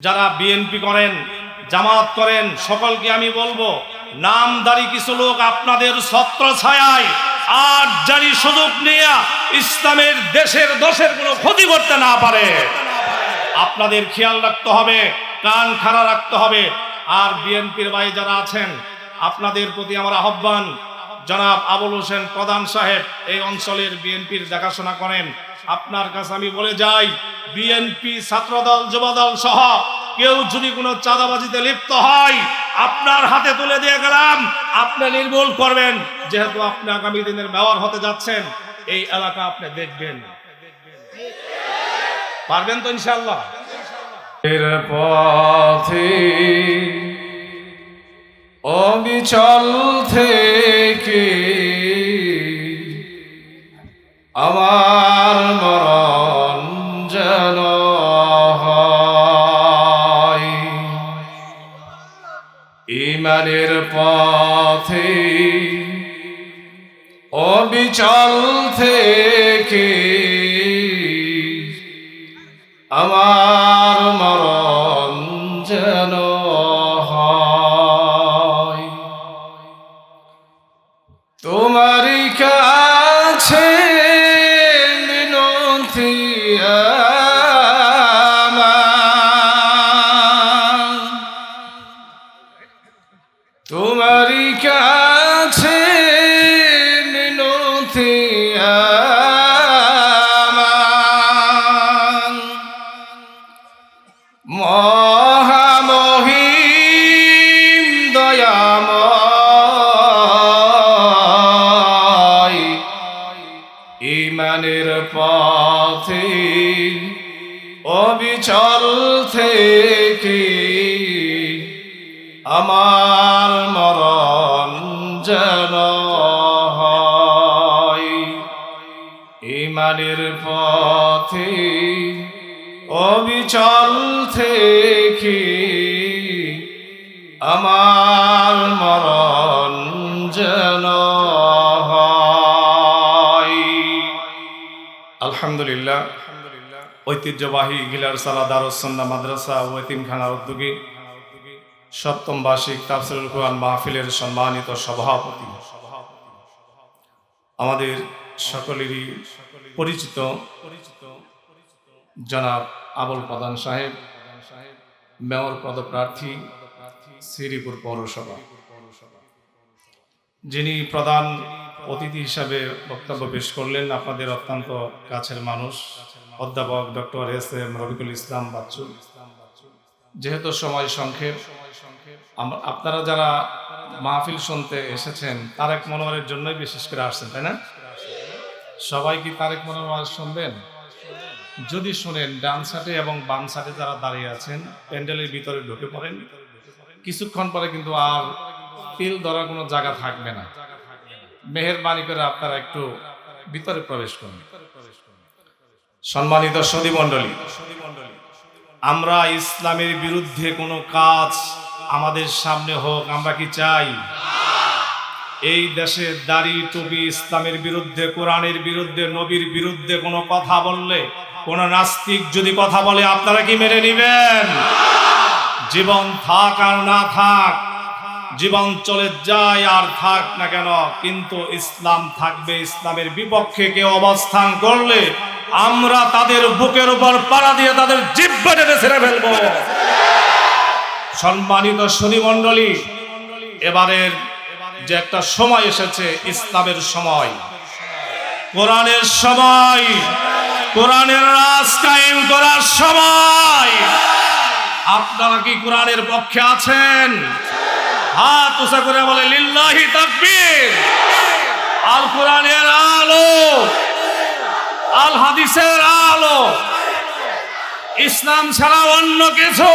যারা বিএনপি করেন, জামাত করেন, সকলকে আমি বলব, নামদারি কিছু লোক আপনাদের ছত্র ছায়ায় আর জানি সুযোগ নিয়ে ইসলামের দেশের দোষের কোনো ক্ষতি করতে না পারে। আপনাদের খেয়াল রাখতে হবে, কান খাড়া রাখতে হবে। আর বিএনপির ভাই যারা আছেন, আপনাদের প্রতি আমার আহ্বান, জনাব আবুল হোসেন প্রধান সাহেব এই অঞ্চলের বিএনপির দেখাশোনা করেন। আপনার কাছে আমি বলে যাই বিএনপি ছাত্রদল, যুবদল সহ কেউ যদি কোনো চাঁদাবাজিতে লিপ্ত হয়, আপনার হাতে তুলে দিয়ে গেলাম। আপনি নির্মূল করবেন। যেহেতু আপনি আগামী দিনের ব্যবহার হতে যাচ্ছেন, এই এলাকা আপনি দেখবেন। পারবেন তো ইনশাল্লাহ পথে অবিচল থেকে আমার মরণ যেন ইমানের পথে অবিচল থেকে অবিচল থেকে আমার মরণ যেন ইমানের পথে অবিচল থেকে আমার মরণ যেন আলহামদুলিল্লাহ। ঐতিহ্যবাহী গিলার সালা দারুসন্না মাদ্রাসা ও এতিমখানার উদ্যোগে সপ্তম বার্ষিক তাফসিরুল কোরআন মাহফিলের সম্মানিত সভাপতি। আমাদের সকলেরই পরিচিত জনাব আবুল প্রধান সাহেব, মেয়র পদপ্রার্থী, শ্রীপুর পৌরসভা। যিনি প্রধান অতিথি হিসাবে বক্তব্য পেশ করলেন আপনাদের অত্যন্ত কাছের মানুষ, অধ্যাপক doctor S M Rabikul Islam Bachchu. যেহেতু সময় সংক্ষেপ আপনারা যারা মাহফিল শুনতে এসেছেন, তারেক মনোয়ারের জন্যই বিশেষ করে আসছেন, তাই না? সবাই কি তারেক মনোয়ার শুনবেন? যদি শুনেন, ডান সাইডে এবং বাম সাইডে যারা দাঁড়িয়ে আছেন, প্যান্ডেলের ভিতরে ঢুকে পড়েন। কিছুক্ষণ পরে কিন্তু আর তিল ধরার কোনো জায়গা থাকবে না। মেহেরবানি করে আপনারা একটু ভিতরে প্রবেশ করুন। সম্মানিত সদী মণ্ডলী, আমরা ইসলামের বিরুদ্ধে কোনো কাজ আমাদের সামনে হোক, আমরা কি চাই? এই দেশে দাড়ি টুপি ইসলামের বিরুদ্ধে, কোরআনের বিরুদ্ধে, নবীর বিরুদ্ধে কোনো কথা বললে, কোন নাস্তিক যদি কথা বলে, আপনারা কি মেনে নেবেন? জীবন থাক আর না থাক জীবন চলে যায় আর থাক না কেন, কিন্তু ইসলাম থাকবে, ইসলামের বিপক্ষে কেউ অবস্থান করলে আমরা তাদের বুকের উপর পাড়া দিয়ে তাদের জিব্বা টেনে ছেড়ে ফেলব। সম্মানিত শনি মণ্ডলী এবারের যে একটা সময় এসেছে, ইসলামের সময়। কোরআনের সময়, কোরআনের রাজ কায়েম করার সময়। আপনারা কি কোরআনের পক্ষে আছেন? হাত উঁচা করে বলে, লিল্লাহি তাকবীর। আল কোরআনের আলো, আল হাদিসের আলো। ইসলাম ছাড়া অন্য কিছু।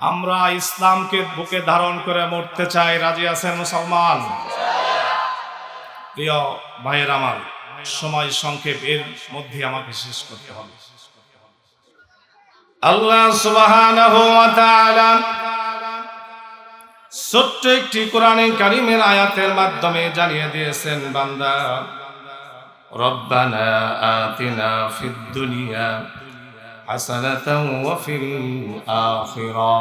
আমরা ইসলামকে বুকে ধারণ করে মরতে চাই, রাজি আছেন মুসলমান? প্রিয় ভাইয়ের আমার, সময় সংক্ষেপ, এর মধ্যে আমাকে শেষ করতে হবে। আল্লাহ সুবহানাহু ওয়া তাআলা ছোট্ট একটি কোরআনে কারিমের আয়াতের মাধ্যমে জানিয়ে দিয়েছেন, বান্দা, রব্বানা আতিনা ফিদ দুনিয়া হাসানাতাও ওয়া ফিল আখিরা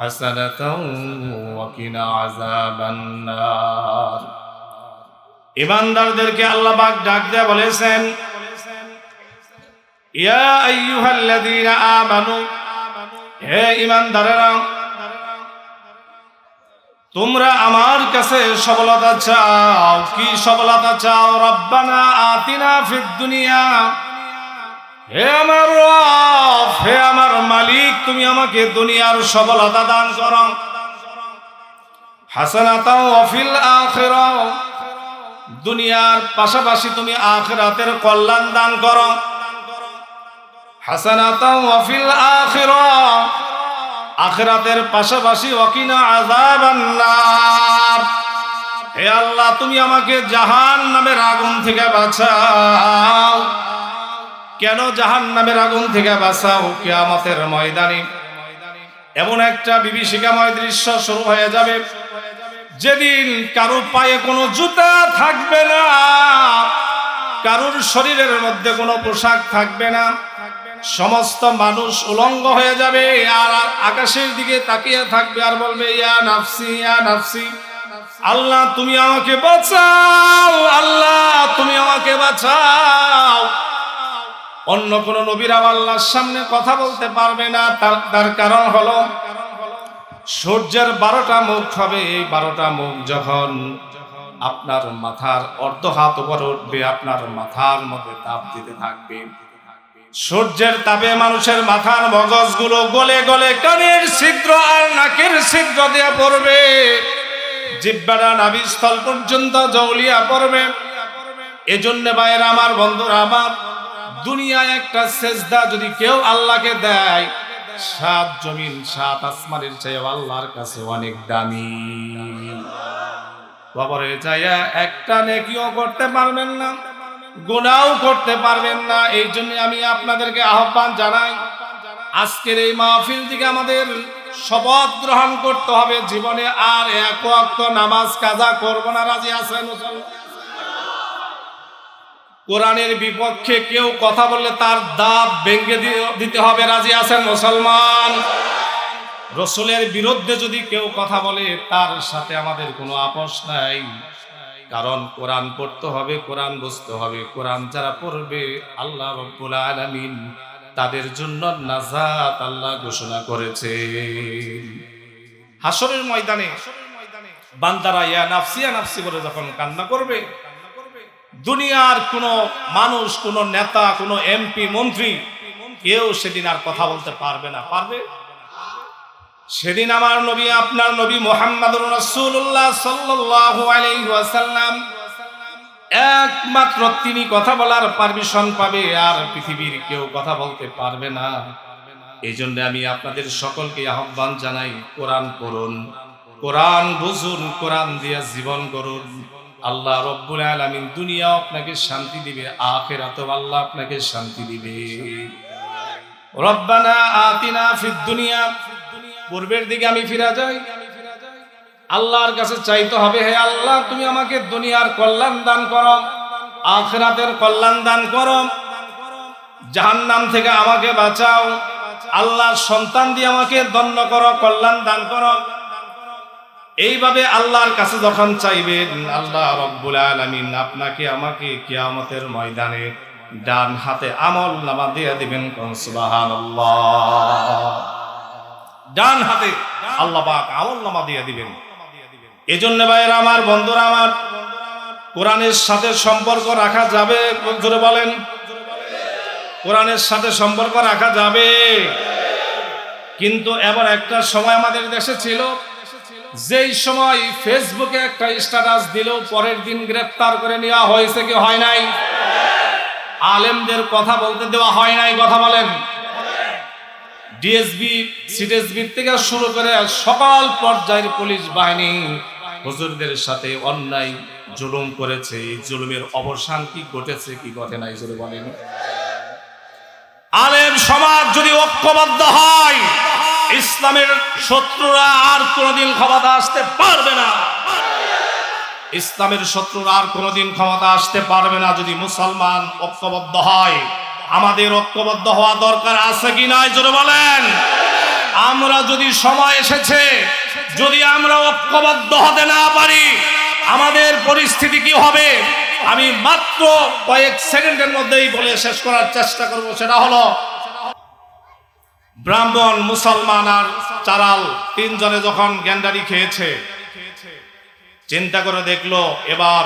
হাসানাতাও ওয়া কিনা আযাবান নার। ইমানদারদেরকে আল্লাহ পাক ডাক দেয়া বলেছেন, ইয়া আইয়ুহাল্লাযীনা আমানু, হে ইমানদারেরা তোমরা আমার কাছে সফলতা চাও। কি সফলতা চাও? রব্বানা আতিনা ফিদ দুনিয়া। হে আমার রব, হে আমার মালিক, তুমি আমাকে দুনিয়ার সবলতা দান করো। হাসানাতাও অফিল আখিরা। দুনিয়ার পাশাপাশি তুমি আখিরাতের কল্যাণ দান করো। হাসানাতাও অফিল আখিরা। আখিরাতের পাশাপাশি ওয়াকিনা আযাবান নার হে আল্লাহ, তুমি আমাকে জাহান নামের আগুন থেকে বাঁচাও। কেন জাহান নামের আগুন থেকে বাঁচাও? কিয়ামতের ময়দানে। এমন একটা বিভীষিকাময় দৃশ্য শুরু হয়ে যাবে। যেদিন কারও পায়ে কোনো জুতা থাকবে না, কারোর শরীরের মধ্যে কোনো পোশাক থাকবে না সমস্ত মানুষ উলঙ্গ হয়ে যাবে আর আকাশের দিকে তাকিয়ে থাকবে আর বলবে, ইয়া নাফসি ইয়া নাফসি, আল্লাহ তুমি আমাকে বাঁচাও, আল্লাহ তুমি আমাকে বাঁচাও। অন্য কোন নবীরা আল্লাহর সামনে কথা বলতে পারবে না, তার তার কারণ হলো সূর্যের বারোটা মুখ হবে, এই বারোটা মুখ যখন আপনার মাথার অর্ধ হাত উপরে উঠবে, আপনার মাথার মধ্যে তাপ দিতে থাকবে। সূর্যের তাপে মানুষের মাথার মগজগুলো গলে গলে কানের ছিদ্র আর নাকের ছিদ্র দেয়া পড়বে। জিব্বাটা নাভিস্থল পর্যন্ত জৌলিয়া পড়বে। এজন্য বাইর আমার বন্ধুরা, আমার দুনিয়ায় একটা সেজদা যদি কেউ আল্লাহকে দেয়, সাত জমিন, সাত আসমানের চেয়ে আল্লাহর কাছে অনেক দামি। কবরে চাইয়া একটা নেকিও করতে পারবেন না। গুনাও করতে পারবেন না, এই জন্য আমি আপনাদেরকে আহ্বান জানাই, আজকের এই মাহফিল থেকে আমাদের শপথ গ্রহণ করতে হবে, জীবনে আর এক ওয়াক্ত নামাজ কাজা করব না, রাজি মুসলমান? কোরআনের বিপক্ষে কেউ কথা বললে তার দাঁত ভেঙ্গে দিতে হবে, রাজি আছেন মুসলমান? রসুলের বিরুদ্ধে যদি কেউ কথা বলে, তার সাথে আমাদের কোনো আপোষ নাই। কারণ কোরআন পড়তে হবে, কোরআন বুঝতে হবে। কোরআন যারা পড়বে, আল্লাহ রব্বুল আলামিন তাদের জন্য নাজাত আল্লাহ ঘোষণা করেছে হাসরের ময়দানে বান্দারা ইয়া নাফসি ইয়া নাফসি বলে যখন কান্না করবে, দুনিয়ার কোনো মানুষ, কোনো নেতা, কোনো এমপি, মন্ত্রী, কেউ সেদিন আর কথা বলতে পারবে না। পারবে? সেদিন আমার নবী, আপনার নবী মোহাম্মদ রাসূলুল্লাহ সাল্লাল্লাহু আলাইহি ওয়াসাল্লাম। একমাত্র তিনি কথা বলার পারমিশন পাবে আর পৃথিবীর কেউ কথা বলতে পারবে না। এই জন্য আমি আপনাদের সকলকে আহ্বান জানাই, কোরআন পড়ুন, কোরআন বুঝুন, কোরআন দিয়া জীবন করুন আল্লাহ রব্বুল আলমিন দুনিয়া আপনাকে শান্তি দিবে, আখিরাতেও আল্লাহ আপনাকে শান্তি দিবে। রব্বানা আতিনা ফিদ দুনিয়া পূর্বের দিকে আমি ফিরা যাই। আল্লাহর কাছে চাইতে হবে, হে আল্লাহ, তুমি আমাকে দুনিয়ার কল্যাণ দান করো, আখরাতের কল্যাণ দান করো। জাহান্নাম থেকে আমাকে বাঁচাও। আল্লাহ সন্তান দিয়ে আমাকে দণ্ড করো, কল্যাণ দান করো। এইভাবে আল্লাহর কাছে যখন চাইবেন, আল্লাহ রব্বুল আলামিন আপনাকে আমাকে কিয়ামতের ময়দানে ডান হাতে আমল নামা দিয়ে দিবেন কোন সুবহানাল্লাহ। ডান হাতে আল্লাহ পাক আমল নামা দিয়ে দিবেন। এজন্য ভাইয়েরা আমার, বন্ধুরা আমার, কোরআনের সাথে সম্পর্ক রাখা যাবে ধরে বলেন। কোরআনের সাথে সম্পর্ক রাখা যাবে। কিন্তু এবার একটা সময় আমাদের দেশে ছিল, যেই সময় ফেসবুকে একটা স্ট্যাটাস দিল, পরের দিন গ্রেফতার করে নেওয়া হয়েছে কি হয় নাই? আলেমদের কথা বলতে দেওয়া হয় নাই, কথা বলেন। ডিএসবি সিডিএসবি থেকে শুরু করে সকল পর্যায়ের পুলিশ বাহিনী হুজুরদের সাথে অন্যায়, জুলুম করেছে। এই জুলুমের অবসান কি ঘটেছে, কি ঘটে নাই জুড়ে বলেন। আলেম সমাজ যদি ঐক্যবদ্ধ হয়, ইসলামের শত্রুরা আর কোনোদিন ক্ষমতা আসতে পারবে না। ইসলামের শত্রুরা আর কোনোদিন ক্ষমতা আসতে পারবে না যদি মুসলমান ঐক্যবদ্ধ হয়। আমাদের ঐক্যবদ্ধ হওয়া দরকার আছে কি নাই? জোরে বলেন। আমরা যদি সময় এসেছে, যদি আমরা ঐক্যবদ্ধ হতে না পারি, আমাদের পরিস্থিতি কি হবে? আমি মাত্র কয়েক সেকেন্ডের মধ্যেই বলে শেষ করার চেষ্টা করব, সেটা হলো ব্রাহ্মণ, মুসলমান আর চারাল তিনজনে যখন গ্যান্ডারি খেয়েছে, চিন্তা করে দেখল এবার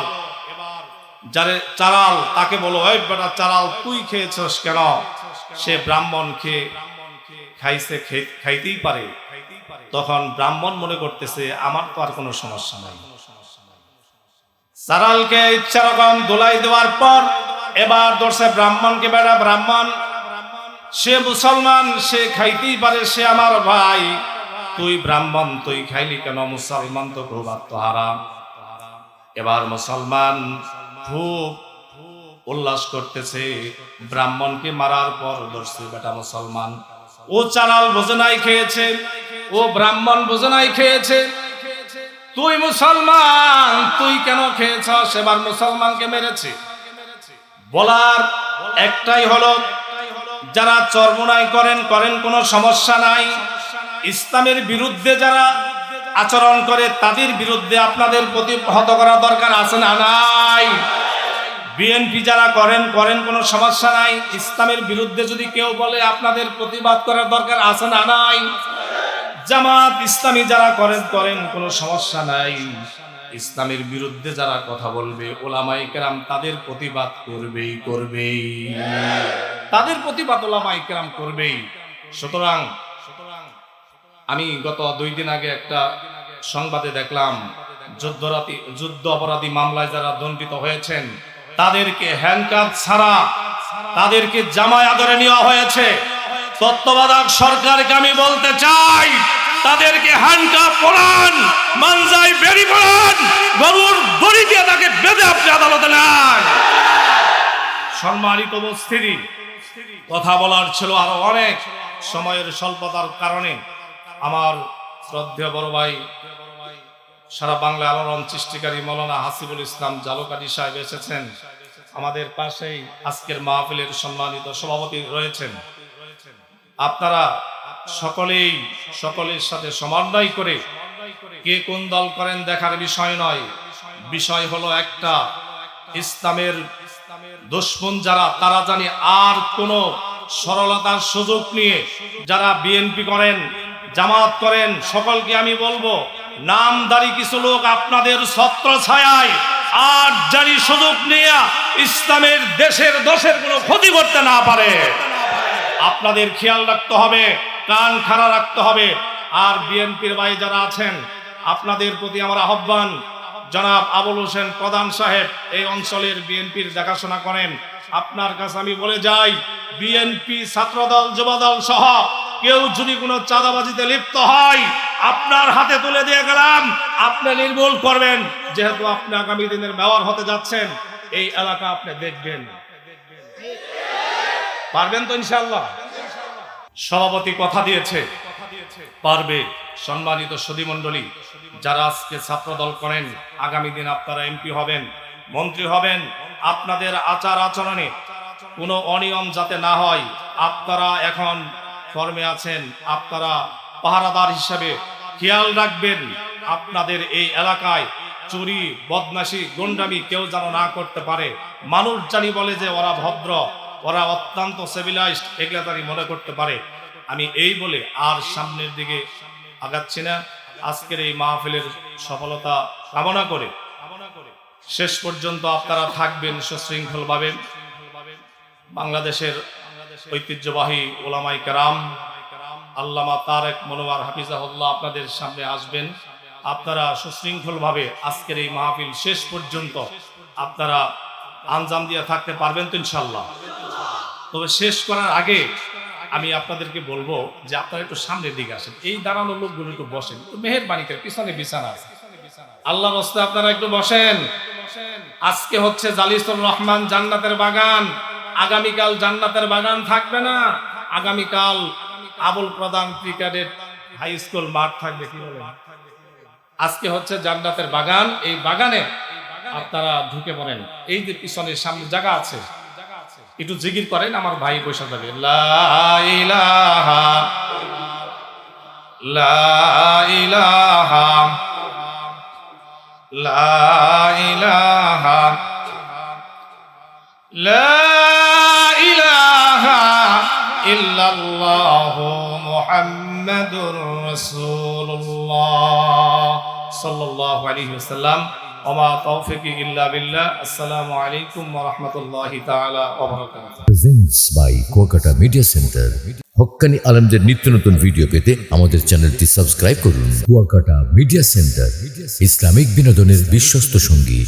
যারে চারাল, তাকে বলো, এই বেটা চারাল, তুই খেয়েছস কেন? সে ব্রাহ্মণ খেয়ে খাইছে খাইতেই পারে। তখন ব্রাহ্মণ মনে করতেছে, আমার তো আর কোনো সমস্যা নাই। চারালকে ইচ্ছা রকম দোলাই দেওয়ার পর এবার ধরছে ব্রাহ্মণকে বেড়া ব্রাহ্মণ, সে মুসলমান, সে খাইতেই পারে, সে আমার ভাই। তুই ব্রাহ্মণ, তুই খাইলি কেন? মুসলমান তো খুব হারাম। এবার মুসলমান খুব উল্লাস করতেছে, ব্রাহ্মণকে মারার পর ধরছে বেটা মুসলমান। ও চারাল ভোজনাই খেয়েছে, ও ব্রাহ্মণ ভোজনাই খেয়েছে। তুই মুসলমান, তুই কেন খেয়েছস? এবার মুসলমানকে মেরেছে। বলার একটাই হলো, যারা চর্মনাই করেন করেন কোনো সমস্যা নাই। ইসলামের বিরুদ্ধে যারা আচরণ করে, তাদের বিরুদ্ধে আপনাদের প্রতিহত করা দরকার আছে না নাই? বিএনপি যারা করেন করেন কোনো সমস্যা নাই। ইসলামের বিরুদ্ধে যদি কেউ বলে আপনাদের প্রতিবাদ করার দরকার আছে না নাই? জামাত ইসলামী যারা করেন করেন কোনো সমস্যা নাই। ইসলামের বিরুদ্ধে যারা কথা বলবে ওলামাই কেরাম তাদের প্রতিবাদ করবেই করবেই। তাদের প্রতিবাদ ওলামাই কেরাম করবেই। সুতরাং আমি গত দুই দিন আগে একটা সংবাদে দেখলাম, যুদ্ধরাতি যুদ্ধ অপরাধী মামলায় যারা দণ্ডিত হয়েছেন তাদেরকে হ্যান্ডকাপ ছাড়া, তাদেরকে জামায় আদরে নেওয়া হয়েছে। তত্ত্বাবধায়ক সরকারকে আমি বলতে চাই, তাদেরকে হ্যান্ডকাপ পরান মানজাই বেরি পরান, গরুর দড়ি দিয়ে তাকে বেঁধে আপনি আদালতে নেন। সম্মানিত উপস্থিতি, কথা বলার ছিল আরও অনেক, সময়ের স্বল্পতার কারণে আমার শ্রদ্ধেয় বড় ভাই সারা বাংলা আলোড়ন সৃষ্টিকারী মৌলানা হাসিবুল ইসলাম জালকারি সাহেব এসেছেন। আমাদের পাশেই আজকের মাহফিলের সম্মানিত সভাপতি রয়েছেন। আপনারা সকলেই সকলের সাথে সমন্বয় করে কে কোন দল করেন দেখার বিষয় নয়। বিষয় হলো একটা, ইসলামের দুশ্মন যারা, তারা জানি আর কোনো সরলতার সুযোগ নিয়ে যারা বিএনপি করেন, জামাত করেন, সকলকে আমি বলব নামদারি কিছু লোক আপনাদের ছত্র ছায়ায় আর জানি সুযোগ নিয়ে ইসলামের দেশের দশের কোনো ক্ষতি করতে না পারে। আপনাদের খেয়াল রাখতে হবে, কান খাড়া রাখতে হবে। আর বিএনপির ভাই যারা আছেন, আপনাদের প্রতি আমার আহ্বান, জনাব আবুল হোসেন প্রধান সাহেব এই অঞ্চলের বিএনপির দেখাশোনা করেন। আপনার কাছে আমি বলে যাই, বিএনপি ছাত্রদল, যুবদল সহ কেউ যদি কোনো চাঁদাবাজিতে লিপ্ত হয়, আপনার হাতে তুলে দিয়ে গেলাম। আপনি নির্মূল করবেন। যেহেতু আপনি আগামী দিনের ব্যবহার হতে যাচ্ছেন, এই এলাকা আপনি দেখবেন। পারবেন তো ইনশাল্লাহ সভাপতি কথা দিয়েছে। পারবে সম্মানিত সদীমণ্ডলী, যারা আজকে ছাত্র দল করেন, আগামী দিন আপনারা এমপি হবেন, মন্ত্রী হবেন, আপনাদের আচার আচরণে কোনো অনিয়ম যাতে না হয়, আপনারা এখন ফর্মে আছেন আপনারা পাহারাদার হিসাবে খেয়াল রাখবেন, আপনাদের এই এলাকায় চুরি, বদমাশি, গুন্ডামি কেউ যেন না করতে পারে। মানুষ জানি বলে যে ওরা ভদ্র, ওরা অত্যন্ত সিভিলাইজড এগুলা তারি মনে করতে পারে। আমি এই বলে আর সামনের দিকে আগাচ্ছি না। আজকের এই মাহফিলের সফলতা কামনা করে। শেষ পর্যন্ত আপনারা থাকবেন সুশৃঙ্খলভাবে। বাংলাদেশের ঐতিহ্যবাহী ওলামাই কারাম, আল্লামা তারেক মনোয়ার হাফিজাহুল্লাহ আপনাদের সামনে আসবেন। আপনারা সুশৃঙ্খলভাবে আজকের এই মাহফিল শেষ পর্যন্ত আপনারা আঞ্জাম দিয়ে থাকতে পারবেন তো ইনশাল্লাহ তবে শেষ করার আগে আমি আপনাদেরকে বলব যে আপনারা একটু সামনের দিকে আসেন। এই দাঁড়ানো লোকগুলো একটু বসেন। একটু মেহেরবানি করে, পিছনে বিছানা আছে। আল্লাহ রস্তে আপনারা একটু বসেন। আজকে হচ্ছে জালিসুর রহমান জান্নাতের বাগান। আগামীকাল জান্নাতের বাগান থাকবে না। আগামীকাল আবুল প্রধান ক্রিকেটের হাই স্কুল মাঠ থাকবে, কি বলে আজকে হচ্ছে জান্নাতের বাগান। এই বাগানে আপনারা ঢুকে পড়েন। এই যে পিছনের সামনে জায়গা আছে, একটু জিকির করেন, আমার ভাই বসে যাবে লা ইল্লাল্লাহু মুহাম্মাদুর রাসূলুল্লাহ। সাল্লাল্লাহু আলাইহি ওয়াসাল্লাম। ওমা তৌফিকি ইল্লা বিল্লাহ। আসসালামু আলাইকুম ওয়া রাহমাতুল্লাহি তাআলা ওয়া বারাকাতুহু। Presents by Kuakata media centre হক্কানি আলমদের নিত্য নতুন ভিডিও পেতে আমাদের চ্যানেলটি সাবস্ক্রাইব করুন। কুয়াকাটা মিডিয়া সেন্টার ইসলামিক বিনোদনের বিশ্বস্ত সঙ্গী।